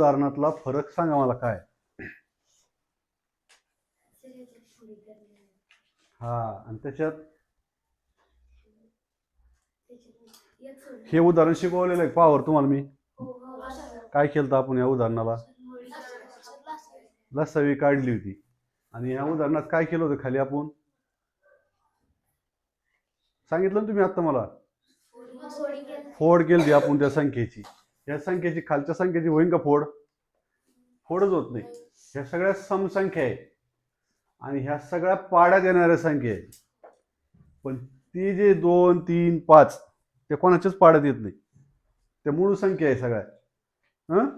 उदाहरणातला फरक सांगा मला काय? हा आणि त्याच्यात? हे उदाहरण शिकवलेलं आहे पावर तुम्हाला मी. काय केलं आपण या उदाहरणाला? लसावी काढली होती. आणि या उदाहरणात काय केलं होतं खाली आपण? सांगितलं ना तुम्ही आता मला? फोड केली आपण त्या संख्येची. या संख्येची खालच्या संख्येची होईन का फोड? फोडच होत नाही. ह्या सगळ्या समसंख्या आहे आणि ह्या सगळ्या पाड्यात येणाऱ्या संख्या आहे पण ती जे दोन तीन पाच ते कोणाच्याच पाड्यात येत नाही. त्या मूळ संख्या आहे सगळ्या. हं?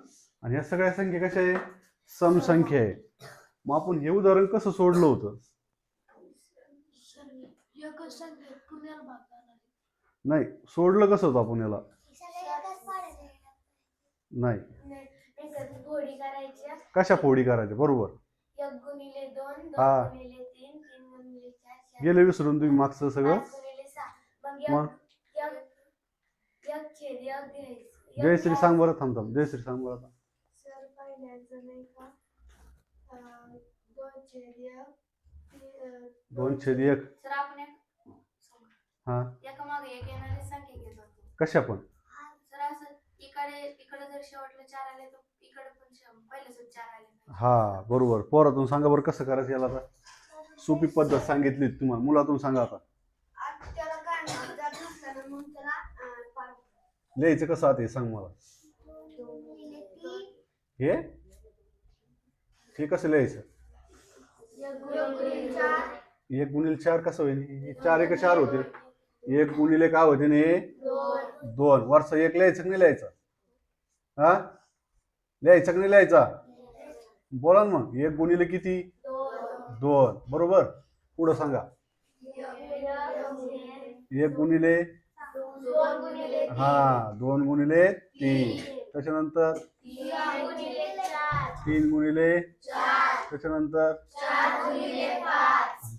आणि ह्या सगळ्या संख्या कशा आहे? समसंख्या आहे. मग आपण हे उदाहरण कसं सोडलं होतं? नाही सोडलं कसं होतं आपण याला? नाही. फोडी करायच्या कशा फोडी करायच्या? बरोबर. एक गुणिले दोन हा. दोन गुणिले तीन तीन गुणिले चार चार. गेले विसरून तुम्ही मागचं सगळं? पाच गुणिले सहा. मग मग? एक एक एक छेद एक घ्यायचं. एक जयश्री सांग बरं थांब थांब. जयश्री सांग बरं आता. सर पहिल्याचं नाही का? अं, दोन छेद एक ती- अं, दोन छेद एक. सर आपण एक हा. एका मागे एक येणारी संख्या घेत होतो. कशा पण. सर असं इकडे इकडे जर शेवटला चार आले तर इकडे पण शे- पहिलेच चार आले पाहिजे. हा बरोबर. पोरातून सांगा बरं कसं करायचं याला आता. सोपी पद्धत सांगितली तुम्हाला. मुलातून सांगा आता. त्याला मग त्याला अं, लिहायचं कसं आता हे सांग मला. हे? हे कसं लिहायचं? एक गुणिले चार. कसं होईल हे चार एक चार होते. एक गुणिले काय होते ना हे? दोन. दोन. वरचा एक लिहायचं की नाही लिहायचं? हा? लिहायचं की नाही लिहायचा? बोला ना मग एक गुणिले किती? दोन. बरोबर? पुढं सांगा. एक गुणिले? हा दोन गुणिले तीन. त्याच्यानंतर? तीन गुणिले त्याच्यानंतर?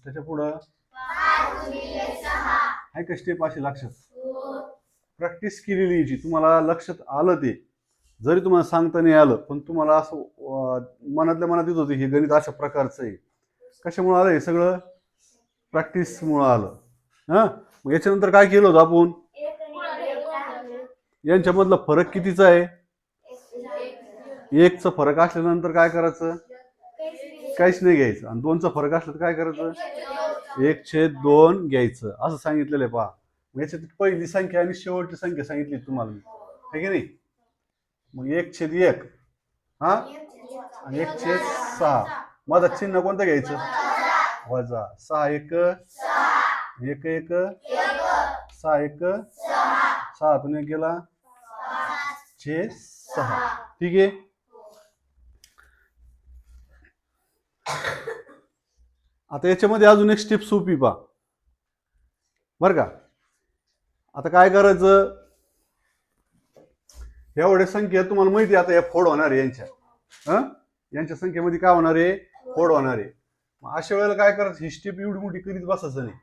त्याच्या पुढं? पाच आहे का स्टेप अशी लक्षात? प्रॅक्टिस केलेली जी तुम्हाला लक्षात आलं ते. जरी तुम्हाला सांगता नाही आलं पण तुम्हाला असं मनातल्या मनात येत होतं हे गणित अशा प्रकारचं आहे. कशामुळं आलं हे सगळं? प्रॅक्टिसमुळं आलं. हां? मग याच्यानंतर काय केलं होतं आपण? यांच्यामधला फरक कितीचा आहे? एकचा फरक असल्यानंतर काय करायचं? काहीच नाही घ्यायचं. आणि दोनचा फरक असला तर काय करायचं? एक छेद दोन घ्यायचं. असं सांगितलेलं आहे पहा. मग याच्यात पहिली संख्या आणि शेवटची संख्या सांगितली तुम्हाला मी. है की नाही? मग एक छेद एक. हा? आणि एक छेद सहा. माझा चिन्ह कोणतं घ्यायचं? वजा. सहा एक. एक एक. सहा एक. सहा एक गेला. छेद सहा. ठीक आहे? आता याच्यामध्ये अजून एक स्टेप सोपी पा बर का? आता काय करायचं? एवढ्या संख्या तुम्हाला माहिती आहे आता या फोड होणार आहे यांच्या. हं? यांच्या संख्येमध्ये काय होणार आहे? फोड होणार आहे. मग अशा वेळेला काय करायचं? ही स्टेप एवढी मोठी करीत बसायचं नाही.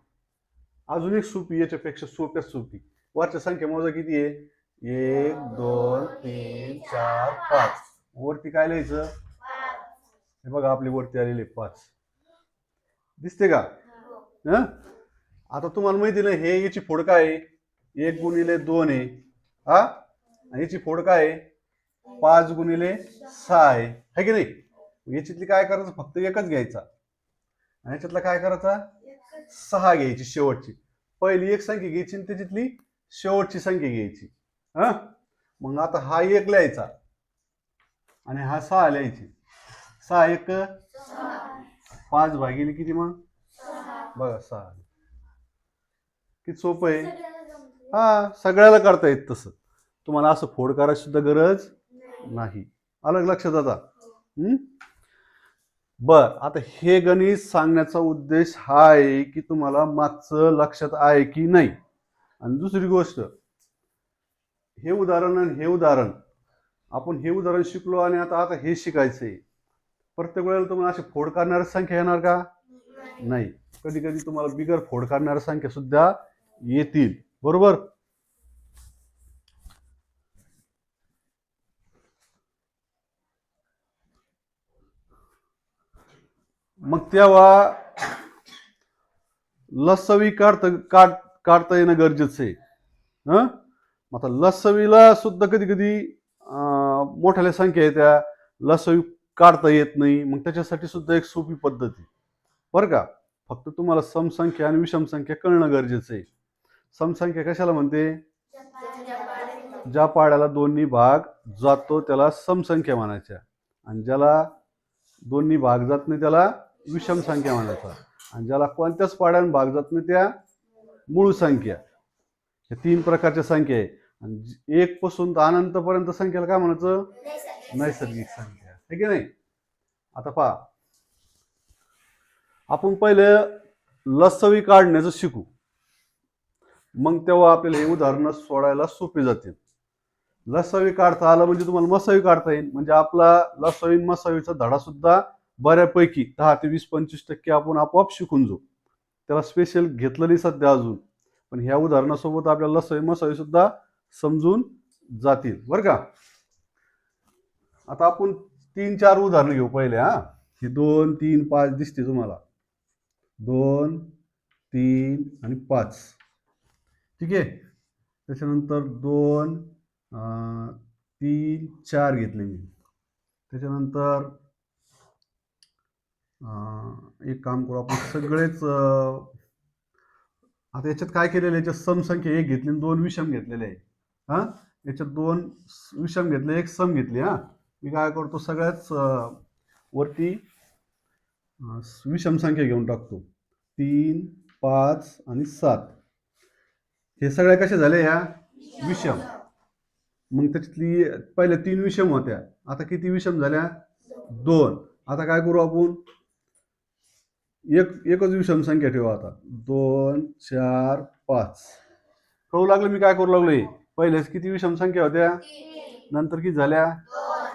अजून एक सोपी याच्यापेक्षा सोप्यात सोपी वरच्या संख्या मोजा किती आहे? एक दोन तीन चार पाच. वरती काय लिहायचं? हे बघा आपली वरती आलेले पाच. दिसते का? हं? आता तुम्हाला माहिती ना हे याची फोड काय आहे? एक गुणिले दोन आहे. हा? आणि याची फोड काय आहे? पाच गुणिले सहा आहे. है की नाही? याच्यातली काय करायचं? फक्त एकच घ्यायचा. आणि याच्यातला काय करायचा? सहा घ्यायची शेवटची. पहिली एक संख्या घ्यायची आणि त्याच्यातली शेवटची संख्या घ्यायची. हा? मग आता हा एक लिहायचा. आणि हा सहा लिहायची. सहा एक पाच भागिले किती मग? बघा सहा. किती सोपं आहे. हा सगळ्याला करता येत तसं. तुम्हाला असं फोड करायची सुद्धा गरज नाही. अलग लक्षात आता? हम्म? बर आता हे गणित सांगण्याचा उद्देश हा आहे की तुम्हाला मागचं लक्षात आहे की नाही. आणि दुसरी गोष्ट हे उदाहरण आणि हे उदाहरण. आपण हे उदाहरण शिकलो आणि आता आता हे शिकायचं आहे. प्रत्येक वेळेला तुम्हाला अशी फोड काढणाऱ्या संख्या येणार का? नाही. कधी कधी तुम्हाला बिगर फोड काढणाऱ्या संख्या सुद्धा येतील. बरोबर? मग तेव्हा लसवी काढता काढ काढता येणं गरजेचं आहे. हं? मग आता लसवीला सुद्धा कधी कधी मोठ्याल्या संख्या आहे त्या. लसवी काढता येत नाही. मग त्याच्यासाठी सुद्धा एक सोपी पद्धत आहे. बरं का? फक्त तुम्हाला समसंख्या आणि विषमसंख्या कळणं गरजेचं आहे. समसंख्या कशाला म्हणते? ज्या पाड्याला दोन्ही भाग जातो त्याला समसंख्या म्हणायच्या. आणि ज्याला दोन्ही भाग जात नाही त्याला विषम संख्या म्हणायचा. आणि ज्याला कोणत्याच पाड्याने भाग जात नाही त्या मूळ संख्या. हे तीन प्रकारच्या संख्या आहे. आणि एक पासून तर अनंतपर्यंत संख्येला काय म्हणायचं? नैसर्गिक संख्या. आहे की नाही? आता पहा. आपण पहिले लसवी काढण्याचं शिकू. मग तेव्हा आपल्याला हे उदाहरणं सोडायला सोपी जातील. लसवी काढता आलं म्हणजे तुम्हाला मसावी काढता येईल. म्हणजे आपला लसवी मसावीचा धडा सुद्धा बऱ्यापैकी दहा ते वीस पंचवीस टक्के आपण आपोआप शिकून जाऊ. त्याला स्पेशल घेतलं नाही सध्या अजून. पण ह्या उदाहरणासोबत आपल्याला लसवी सुद्धा समजून जातील. बरं का? आता आपण तीन चार उदाहरणं घेऊ पहिले हा. हे दोन तीन पाच दिसते तुम्हाला. दोन तीन आणि पाच. ठीक आहे? त्याच्यानंतर दोन तीन चार घेतले मी. त्याच्यानंतर एक काम करू आपण सगळेच आता याच्यात काय केलेलं आहे? याच्यात समसंख्या एक घेतली आणि दोन विषम घेतलेले आहे. हां? याच्यात दोन विषम घेतले एक सम घेतली हां? मी काय करतो सगळ्याच वरती विषम संख्या घेऊन टाकतो. तीन पाच आणि सात. हे सगळ्या कशा झाले या? विषम. मग त्याच्यातली पहिल्या तीन विषम होत्या. आता किती विषम झाल्या? दोन. आता काय करू आपण? एक एकच विषम संख्या ठेवा आता. दोन चार पाच. कळू लागलं मी काय करू लागलोय? पहिलेच किती विषम संख्या होत्या? नंतर किती झाल्या?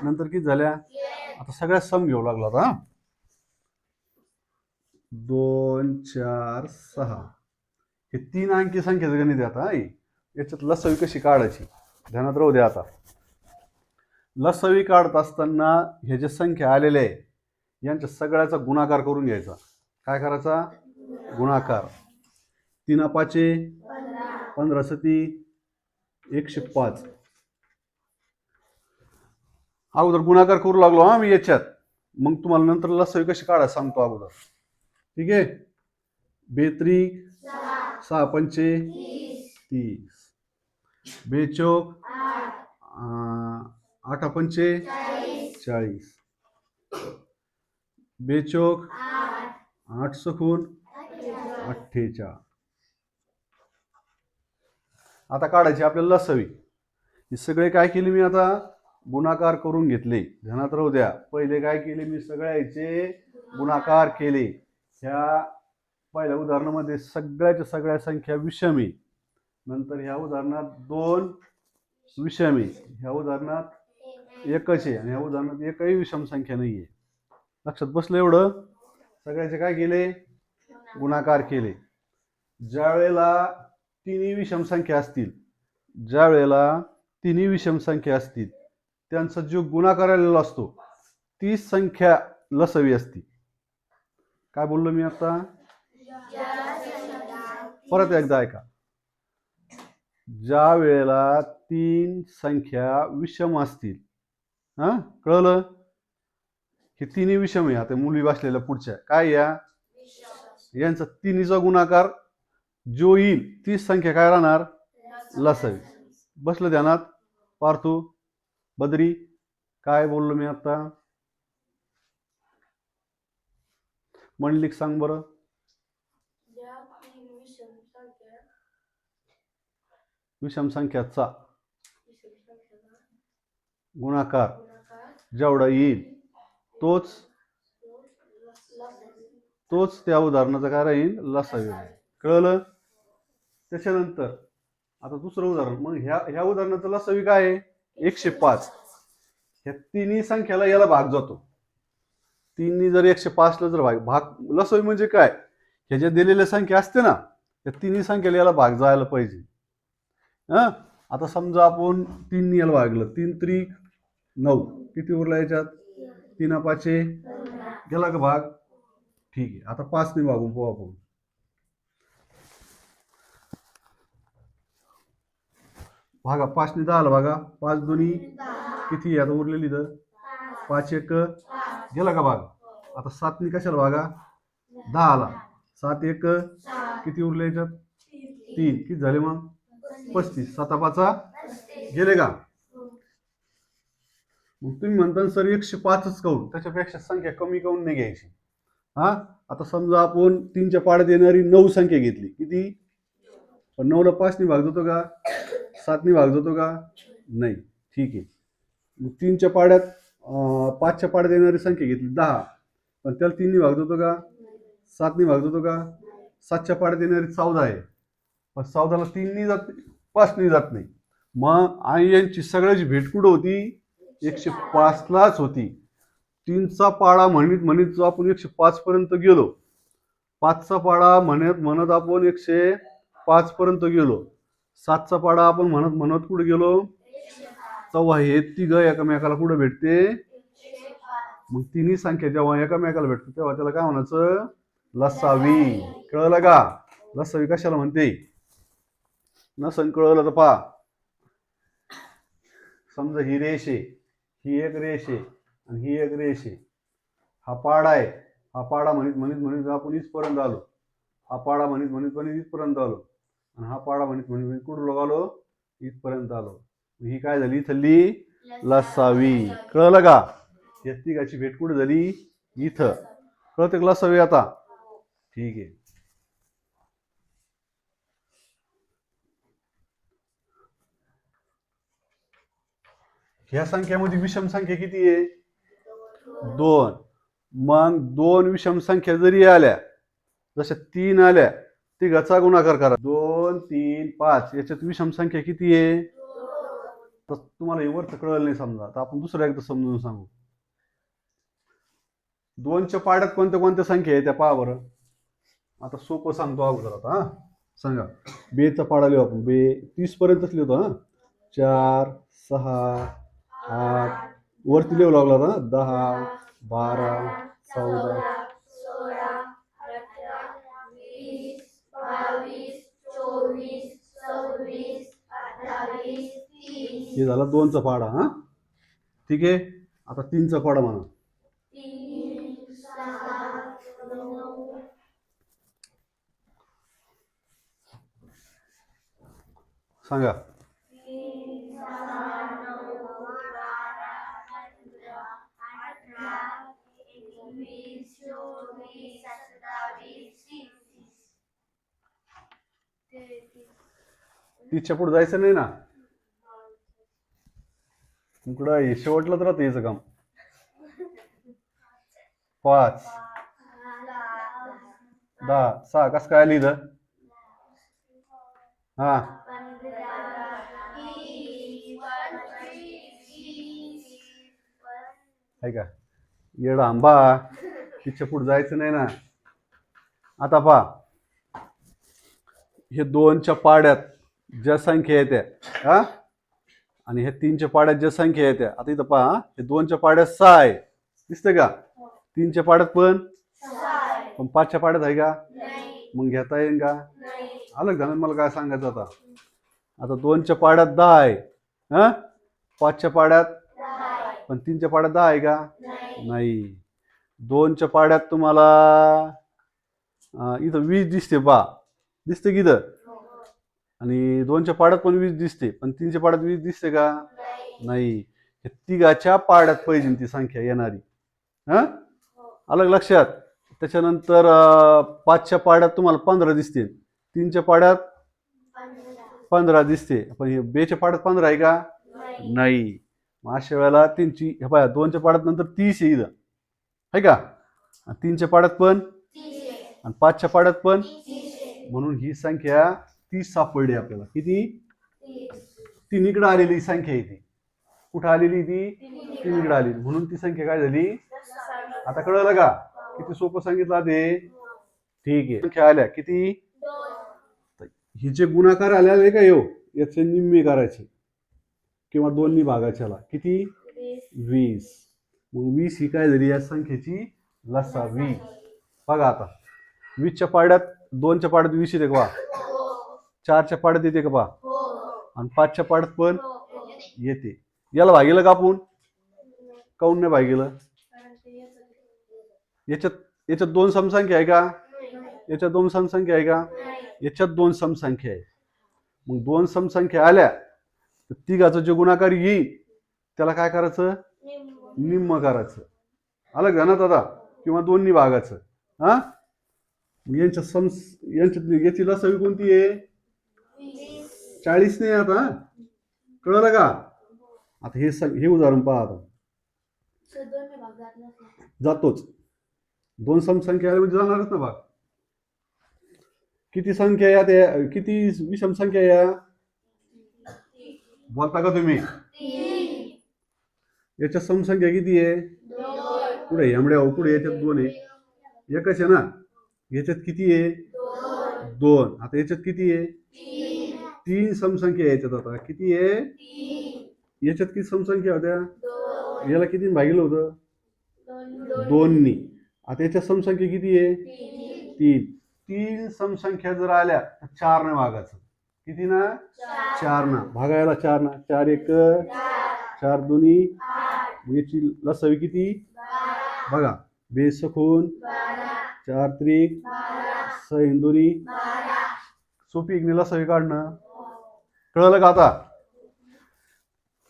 नंतर किती झाल्या? आता सगळ्या सम घेऊ लागला आता हा. दोन चार सहा. हे तीन अंकी संख्येचं गणित आता हा. याच्यात लसवी कशी काढायची? ध्यानात राहू द्या आता. लसवी काढत असताना हे जे संख्या आलेल्या आहे यांच्या सगळ्याचा गुणाकार करून घ्यायचा. काय करायचा? गुणाकार. तीन अपाचे पंधरा सती एकशे पाच. अगोदर गुणाकार करू लागलो हा मी याच्यात. मग तुम्हाला नंतर लसवी कशी काढा सांगतो अगोदर. ठीक आहे? बेत्री सहा पंचे तीस. बेचोक अं, आठा पंचे चाळीस. बेचोक आठ सखून अठ्ठेचा आता काढायची आपल्याला लसवी. ही सगळे काय केले मी आता? गुणाकार करून घेतले. ध्यानात राहू द्या. पहिले काय केले मी? सगळ्याचे गुणाकार केले. ह्या पहिल्या उदाहरणामध्ये सगळ्याच्या सगळ्या संख्या विषमी. नंतर ह्या उदाहरणात दोन विषमी. ह्या उदाहरणात एकच. आहे आणि ह्या उदाहरणात एकही विषम संख्या नाही आहे लक्षात बसलं एवढं? सगळ्याचे काय केले? गुणाकार केले. ज्या वेळेला तिन्ही विषम संख्या असतील ज्या वेळेला तिन्ही विषम संख्या असतील त्यांचा जो गुणाकार आलेला असतो ती संख्या लसवी असती. काय बोललो मी आता? परत एकदा ऐका. ज्या वेळेला तीन संख्या विषम असतील हा? कळलं? हे तिन्ही विषम आहे. आता मुली वाचलेल्या पुढच्या. काय या? यांचा तिन्हीचा गुणाकार जो येईल तीच संख्या काय राहणार? लसावी. बसलं ध्यानात. पार्थू बद्री काय बोललो मी आता? मंडलिक सांग बरं. विषम संख्याचा गुणाकार जेवढा येईल तोच तोच त्या उदाहरणाचा काय राहील लसावी. कळलं? त्याच्यानंतर आता दुसरं उदाहरण. मग ह्या ह्या उदाहरणाचं लसावी काय आहे? एकशे पाच. ह्या तिन्ही संख्याला याला भाग जातो. तिन्ही जर एकशे पाचला जर भाग भाग लसावी म्हणजे काय? ह्या ज्या दिलेल्या संख्या असते ना त्या तिन्ही संख्याला याला भाग जायला पाहिजे. हा? आता समजा आपण तीन याला भागलं. तीन त्रिक नऊ. किती उरला याच्यात? तीन पाचे. गेला का भाग? ठीक आहे. आता पाचने भागून पोहा आपण. भागा पाचने दहा आला पाच दोन्ही किती आहे? आता उरलेली तर. पाच एक. गेला का भाग? आता सातने कशाला भागा? दहा आला सात एक. किती उरले याच्यात? तीन. किती झाले मग? पस्तीस. साता पाचा. गेले का? मग तुम्ही म्हणता सर एकशे पाचच काऊन त्याच्यापेक्षा संख्या कमी काऊन नाही घ्यायची. हा? आता समजा आपण तीनच्या पाड्यात येणारी नऊ संख्या घेतली. किती? पण नऊला पाचनी भाग जातो का? सातनी भाग जातो का? नाही. ठीक आहे. तीनच्या पाड्यात पाचच्या पाड्यात येणारी संख्या घेतली दहा. पण त्याला तीननी भाग जातो का? सातनी भाग जातो का? सातच्या पाड्यात येणारी चौदा आहे. पण चौदाला तीननी जात पाचनी जात नाही. मग आई यांची सगळ्याची भेट कुठं होती? एकशे पाचलाच होती. तीनचा पाडा म्हणत म्हणत जो आपण एकशे पाच पर्यंत गेलो पाचचा पाडा म्हणत म्हणत आपण एकशे पाच पर्यंत गेलो सातचा पाडा आपण म्हणत म्हणत कुठे गेलो? तेव्हा हे तिघ एकामेकाला कुठं भेटते? मग तिन्ही संख्या जेव्हा एकामेकाला भेटते तेव्हा त्याला काय म्हणायचं? लसावी. कळलं का? लसावी कशाला म्हणते? नसन कळलं तर पा समजा ही रेष. आहे ही एक रेष आहे आणि ही एक रेष आहे. हा पाडा आहे. हा पाडा म्हणत म्हणत म्हणत आपण इथपर्यंत आलो. हा पाडा म्हणत म्हणत म्हणत इथपर्यंत आलो. आणि हा पाडा म्हणत म्हणत म्हणत कुठं आलो? इथपर्यंत आलो. ही काय झाली? इथली लसावी. कळलं का? या तिघाची भेट कुठे झाली? इथं. कळते लसावी आता? ठीक आहे. ह्या संख्यामध्ये विषम संख्या किती आहे? दोन. मग दोन विषम संख्या जरी आल्या जशा तीन आल्या तिघाचा गुणाकार करा. दोन तीन पाच याच्यात विषम संख्या किती आहे? तर तुम्हाला हे वरचं कळलं नाही समजा. तर आपण दुसरं एकदा समजून सांगू. दोनच्या पाड्यात कोणत्या कोणत्या संख्या आहे त्या पहा बरं. आता सोपं सांगतो अगोदर आता हा. सांगा. बेचा पाडा लिहू आपण. बे तीस पर्यंतच लिहितो हा. चार सहा आठ वरती लिहू लागला ना? दहा बारा चौदा सोळा अठरा वीस बावीस चोवीस सव्वीस अठ्ठावीस तीस. हे झाला दोनचा पाडा हा? ठीक आहे? आता तीनचा पाडा म्हणा. सांगा. तीसच्या पुढे जायचं नाही ना? इकडं हे शेवटलाच राहतं याचं काम. पाच. दहा. सहा. कसं काय आली इथं? हा. आहे का? येडा आंबा. तिच्या पुढे जायचं नाही ना? आता पहा. हे दोनच्या पाड्यात ज्या संख्या येत्या. हा? आणि हे तीनच्या पाड्यात ज्या संख्या येत्या. आता इथं पहा हे. दोनच्या पाड्यात सहा आहे. दिसतंय का? तीनच्या पाड्यात पण? पण पाचच्या पाड्यात आहे का? मग घेता येईल का? आलं का मला काय सांगायचं आता? आता दोनच्या पाड्यात दहा आहे. हा? पाचच्या पाड्यात? पण तीनच्या पाड्यात दहा आहे का? नाही. दोनच्या पाड्यात तुम्हाला इथं वीस दिसते बा दिसते की इथं? आणि दोनच्या पाड्यात पण वीस दिसते पण तीनच्या पाड्यात वीस दिसते का? नाही. हे तिघाच्या पाड्यात पाहिजे ती संख्या येणारी. हा? अलग लक्षात? त्याच्यानंतर पाचच्या पाड्यात तुम्हाला पंधरा दिसते. तीनच्या पाड्यात पंधरा दिसते. पण हे बेच्या पाड्यात पंधरा आहे का? नाही. मग अशा वेळेला तीनची हे पाया दोनच्या पाड्यात नंतर तीस आहे इथं. आहे का? तीनच्या पाड्यात पण? आणि पाचच्या पाड्यात पण? म्हणून ही संख्या तीस सापडली आपल्याला. किती? तिन्हीकडे आलेली संख्या आहे ती. कुठं आलेली ती? तिन्हीकडे आलेली. म्हणून ती संख्या काय झाली? आता कळलं का? किती सोपं सांगितलं ते ठीक आहे. संख्या आल्या. किती? हिचे जे गुणाकार आलेले का येऊ याचे निम्मे करायचे. किंवा दोन्ही भागाच्याला. किती? वीस. मग वीस ही काय झाली? या संख्येची लसावी. बघा आता. वीसच्या पाड्यात दोनच्या पाड्यात वीस येते का? चारच्या पाड्यात येते का बा आणि पाचच्या पाड्यात पण येते. याला भागेलं का आपण? काऊन नाही भागेलं? याच्यात याच्यात दोन समसंख्या आहे का? याच्यात दोन समसंख्या आहे का? याच्यात दोन समसंख्या आहे. मग दोन समसंख्या आल्या तर तिघाचं जे गुणाकार येईल त्याला काय करायचं? निम्म. करायचं. आलं का ना दादा? किंवा दोन्ही भागाचं. हा? यांच्या सम यांच्यात याची लसावी कोणती आहे? चाळीस नाही आता कळलं का? आता हे सग हे उदाहरण पहा आता. जातोच. दोन समसंख्या आल्या म्हणजे जाणारच ना भाग किती संख्या या त्या किती विषम संख्या या? बोलता का तुम्ही? याच्यात समसंख्या किती आहे? पुढे एमड्या हो पुढे याच्यात दोन आहे. एकच आहे ना? याच्यात किती आहे? दोन. आता याच्यात किती आहे? तीन समसंख्या याच्यात आता किती आहे याच्यात किती समसंख्या होत्या? याला किती भागिलं होतं? दोननी. आता याच्यात समसंख्या किती आहे तीन. तीन समसंख्या जर आल्या तर चार न भागाचं किती ना चार ना भागायला चार ना चार एक चार दोन्ही. याची लसावी किती? बघा. बेसखून चार त्रिक सहिंदुरी सोपी इग्नी लसावी काढणं. कळलं का आता?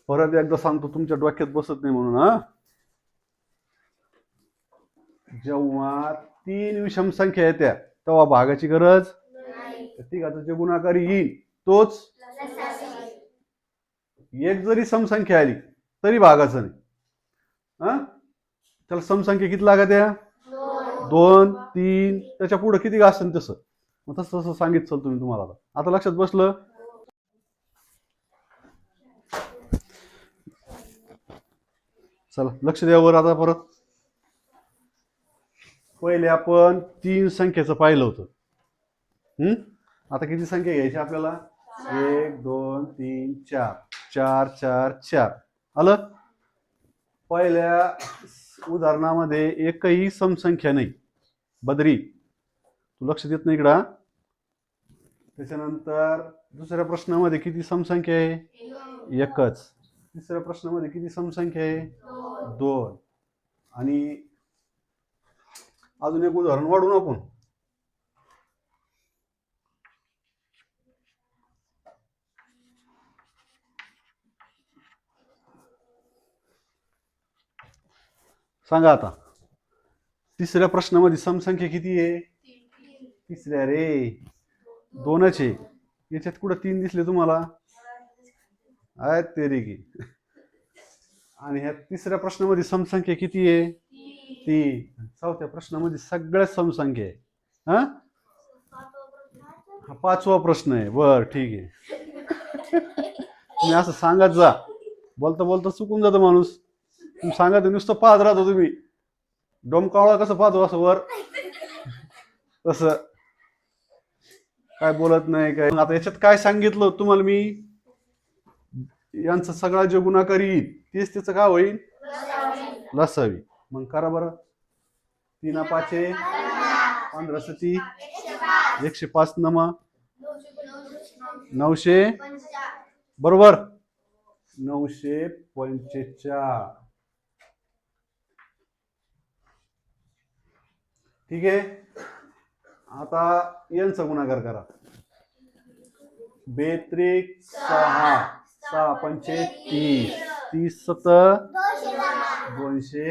परत एकदा सांगतो तुमच्या डोक्यात बसत नाही म्हणून हा? जेव्हा तीन विषम संख्या येत्या तेव्हा भागाची गरज तिघाचा जे गुणाकारी येईल तोच एक जरी समसंख्या आली तरी भागाचं नाही. हा? त्याला समसंख्या किती लागत या दोन तीन त्याच्या पुढे किती असेल तसं. मग तसं तसं सांगितलं तुम्ही तुम्हाला आता. आता लक्षात बसलं? चला लक्ष द्या वर आता परत. पहिले आपण तीन संख्येचं पाहिलं होतं. आता किती संख्या घ्यायची आपल्याला? एक दोन तीन चार. चार चार चार. आलं? पहिल्या उदाहरणामध्ये एकही समसंख्या नाही. बदरी. तू लक्ष देत नाही इकडं त्याच्यानंतर दुसऱ्या प्रश्नामध्ये किती समसंख्या आहे? एकच. तिसऱ्या प्रश्नामध्ये किती समसंख्या आहे? दोन. आणि अजून एक उदाहरण वाढून आपण. सांगा आता. तिसऱ्या प्रश्नामध्ये समसंख्या किती आहे? तिसऱ्या रे. दोनच आहे. याच्यात कुठं तीन दिसले तुम्हाला? आहेत रे की आणि ह्या तिसऱ्या प्रश्नामध्ये समसंख्या किती आहे? तीन. चौथ्या प्रश्नामध्ये सगळ्यात समसंख्या आहे. हा? हा पाचवा प्रश्न आहे. बर ठीक आहे. तुम्ही असं सांगत जा. बोलता बोलता चुकून जातो माणूस. तुम्ही सांगा नुसतं पाहत राहतो तुम्ही. डोमकावळा कसं पाहतो असं वर? तसं. काय बोलत नाही काय मग आता याच्यात काय सांगितलं तुम्हाला मी? यांचा सगळा जे गुणाकार येईल तेच काय होईल? लसावी. मग करा बरं. तीन पाचे. पंधरा सती. एकशे पाच नम. नऊशे. बरोबर. नऊशे पंचेचाळ. ठीक आहे. आता यांचा गुणाकार करा. बेत्रिक सहा. सहा पंचे तीस तीस सत दोनशे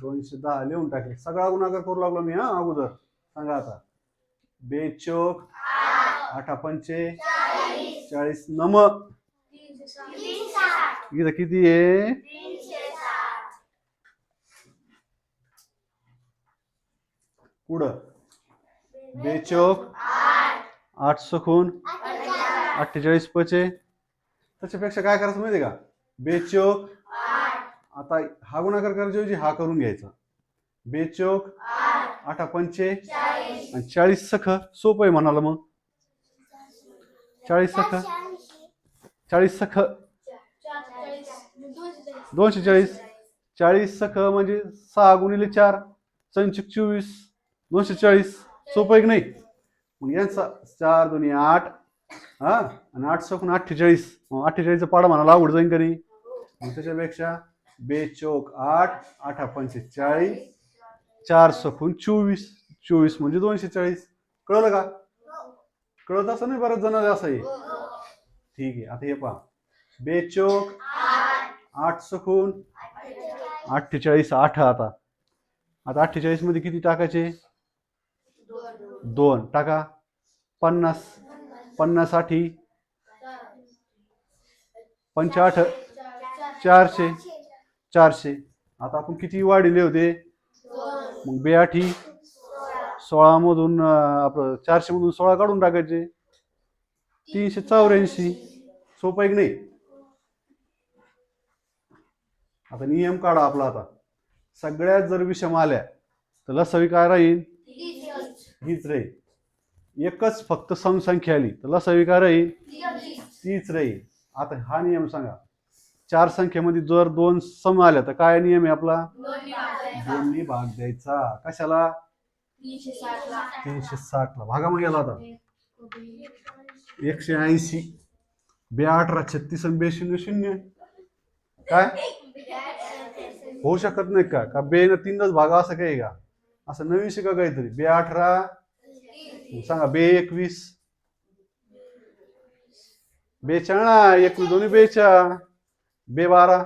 दोनशे दहा लिहून टाकले. सगळा गुणाकार करू लागलो मी हा अगोदर. सांगा आता. बेचोक आठा पंचे चाळीस नम. इथं किती आहे? पुढं. बेचोक आठ सखून अठ्ठेचाळीस पचे त्याच्यापेक्षा काय करायचं माहिती का? बेचोक. आता हा गुणाकार ऐवजी हा करून घ्यायचा. बेचोक. आठा. पंचे. आणि चाळीस सख सोपं आहे म्हणाला मग. चाळीस सख. चाळीस सख. दोनशे चाळीस. चाळीस सख म्हणजे सहा गुणिले चार. संचिक चोवीस. दोनशे चाळीस. सोपं आहे की नाही? मग यांचा चार दोन्ही आठ. हा आणि आठ सकून अठ्ठेचाळीस अठ्ठेचाळीसचा पाडा म्हणाला आवड जाईन कधी मग त्याच्यापेक्षा बे चौक आठ आठा पंचेचाळीस चार सखून चोवीस. चोवीस म्हणजे दोनशे चाळीस. कळलं का? कळत असं नाही बऱ्याच जण असं आहे ठीक आहे आता हे पहा. बे चौक आठ सखून अठ्ठेचाळीस आठ आता. आता अठ्ठेचाळीसमध्ये किती टाकायचे? दोन. टाका. पन्नास. पन्नासाठी पंचाठ चारशे चारशे. आता आपण किती वाढले होते? मग बेआठी सोळामधून आपलं चारशे मधून सोळा काढून टाकायचे. तीनशे चौऱ्याऐंशी. सोपं आहे की नाही? आता नियम काढा आपला आता. सगळ्यात जर विषम आल्या तर लसवी काय राहील? हीच राहील. एकच फक्त समसंख्या आली. तर स्वीकार काय राहील तीच राहील. आता हा नियम सांगा. चार संख्येमध्ये जर दोन सम आल्या तर काय नियम आहे आपला? दोन्ही भाग द्यायचा. कशाला? तीनशे साठ ला. भागा मग गेला आता एकशे ऐंशी. बे अठरा छत्तीस आणि बे शून्य शून्य. काय? होऊ शकत नाही का? का बे न तीनच भागा असं काही का? असं नवीन शिका काहीतरी. बे अठरा सांगा बे एकवीस. बेचाळा एकवीस दोन्ही बेचा बे बारा.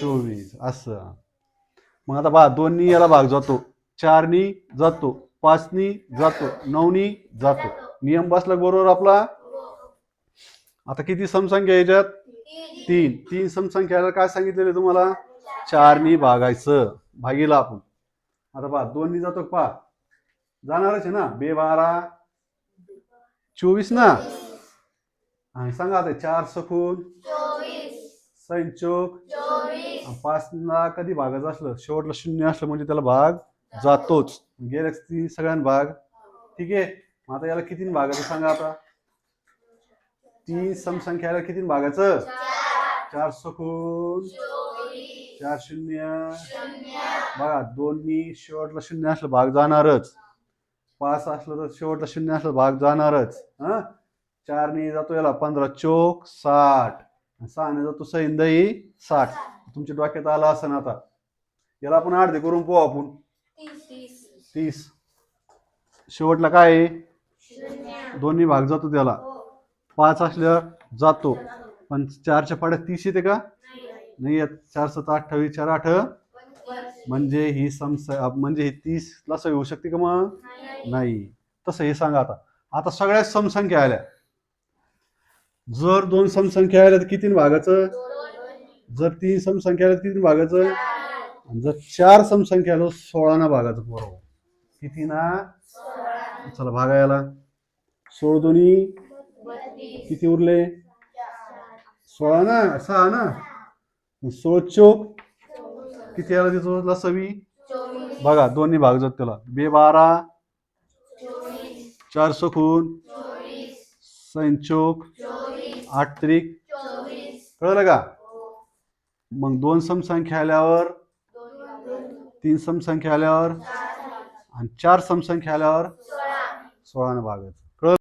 चोवीस असं. मग आता बा दोन्ही याला भाग जातो. चारनी जातो. पाचनी जातो. नऊनी जातो. नियम बसला बरोबर आपला? आता किती समसंख्या याच्यात? तीन. तीन समसंख्याला काय सांगितलेलं तुम्हाला? चारनी भागायचं. भागीला आपण. आता पहा दोन्ही जातो पहा? जाणारच आहे ना? बे बारा चोवीस ना? आणि सांगा आता चार सकून सैन चोक पाचला कधी भागाचं असलं? शेवटला शून्य असलं म्हणजे त्याला भाग जातोच. गेल्या तीन सगळ्यांना भाग. ठीक आहे? मग आता याला किती भागाचं सांगा आता? तीन समसंख्याला किती भागाचं? चार. सकून चार शून्य. बघा दोन्ही शेवटला शून्य असलं भाग जाणारच. पाच असलं तर शेवटला शून्य असलं भाग जाणारच हा? चारने जातो याला पंधरा चोक साठ. सहाने जातो सैंदई साठ. तुमच्या डोक्यात आला असं ना आता. याला आपण अर्धे करून पोहू आपण. तीस. शेवटला काय आहे? दोन्ही भाग जातो त्याला. पाच असल्यावर जातो. पण चारच्या पाड्यात तीस येते का? नाही येत. चार सत अठ्ठावीस चार आठ. म्हणजे ही समस म्हणजे ही तीस लस येऊ शकते का मग? नाही. तसं हे सांगा आता. आता सगळ्या समसंख्या आल्या. जर दोन समसंख्या आल्या तर किती भागाचं? जर तीन समसंख्या आल्या तर किती भागाचं? आणि जर चार समसंख्या आलो सोळा ना भागाचं बरोबर किती ना चला भागा याला. सोळ दोन्ही? किती उरले? सोळा ना सहा ना सोळ चोक? किती आला तिथं लसवी बघा दोन्ही भाग जात त्याला. बे बारा चार सखून संचोक आठ त्रिक. कळलं का? मग दोन समसंख्या आल्यावर तीन समसंख्या आल्यावर आणि चार समसंख्या आल्यावर सोळानं भागायचं